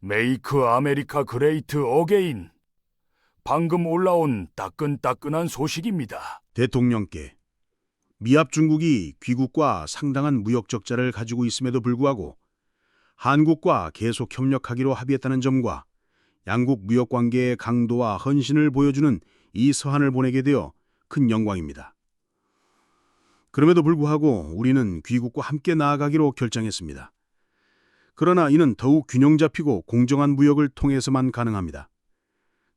메이크 아메리카 그레이트 어게인. 방금 올라온 따끈따끈한 소식입니다. 대통령께 미합 중국이 귀국과 상당한 무역 적자를 가지고 있음에도 불구하고 한국과 계속 협력하기로 합의했다는 점과 양국 무역 관계의 강도와 헌신을 보여주는 이 서한을 보내게 되어 큰 영광입니다. 그럼에도 불구하고 우리는 귀국과 함께 나아가기로 결정했습니다. 그러나 이는 더욱 균형 잡히고 공정한 무역을 통해서만 가능합니다.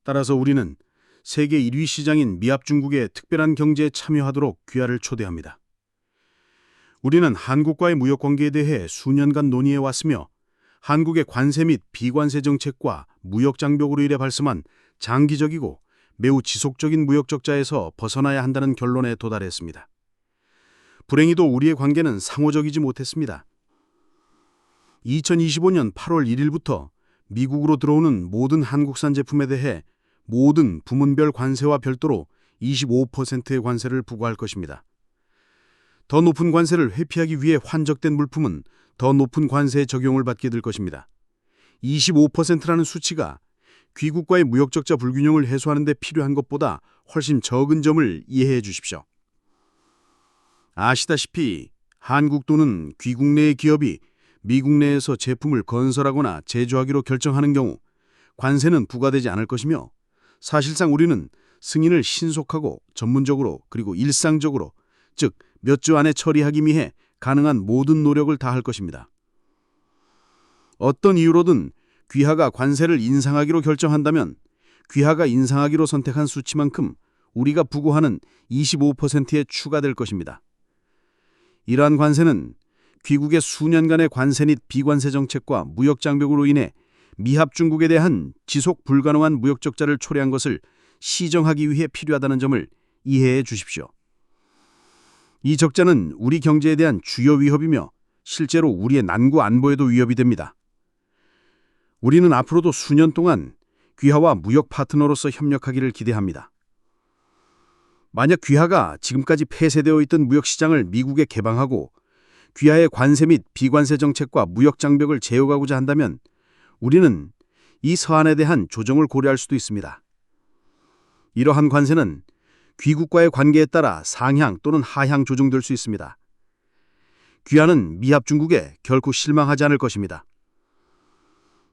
따라서 우리는 세계 1위 시장인 미합 중국의 특별한 경제에 참여하도록 귀하를 초대합니다. 우리는 한국과의 무역 관계에 대해 수년간 논의해 왔으며 한국의 관세 및 비관세 정책과 무역 장벽으로 인해 발생한 장기적이고 매우 지속적인 무역 적자에서 벗어나야 한다는 결론에 도달했습니다. 불행히도 우리의 관계는 상호적이지 못했습니다. 2025년 8월 1일부터 미국으로 들어오는 모든 한국산 제품에 대해 모든 부문별 관세와 별도로 25%의 관세를 부과할 것입니다. 더 높은 관세를 회피하기 위해 환적된 물품은 더 높은 관세의 적용을 받게 될 것입니다. 25%라는 수치가 귀국과의 무역적자 불균형을 해소하는 데 필요한 것보다 훨씬 적은 점을 이해해 주십시오. 아시다시피 한국 또는 귀국 내의 기업이 미국 내에서 제품을 건설하거나 제조하기로 결정하는 경우 관세는 부과되지 않을 것이며 사실상 우리는 승인을 신속하고 전문적으로 그리고 일상적으로 즉 몇 주 안에 처리하기 위해 가능한 모든 노력을 다할 것입니다. 어떤 이유로든 귀하가 관세를 인상하기로 결정한다면 귀하가 인상하기로 선택한 수치만큼 우리가 부과하는 25%에 추가될 것입니다. 이러한 관세는 귀국의 수년간의 관세 및 비관세 정책과 무역 장벽으로 인해 미합 중국에 대한 지속 불가능한 무역 적자를 초래한 것을 시정하기 위해 필요하다는 점을 이해해 주십시오. 이 적자는 우리 경제에 대한 주요 위협이며 실제로 우리의 난구 안보에도 위협이 됩니다. 우리는 앞으로도 수년 동안 귀하와 무역 파트너로서 협력하기를 기대합니다. 만약 귀하가 지금까지 폐쇄되어 있던 무역 시장을 미국에 개방하고 귀하의 관세 및 비관세 정책과 무역 장벽을 제어가고자 한다면 우리는 이 서한에 대한 조정을 고려할 수도 있습니다. 이러한 관세는 귀국과의 관계에 따라 상향 또는 하향 조정될 수 있습니다. 귀하는 미합 중국에 결코 실망하지 않을 것입니다.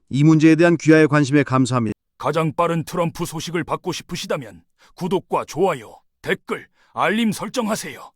이 문제에 대한 귀하의 관심에 감사합니다. 가장 빠른 트럼프 소식을 받고 싶으시다면 구독과 좋아요, 댓글, 알림 설정하세요.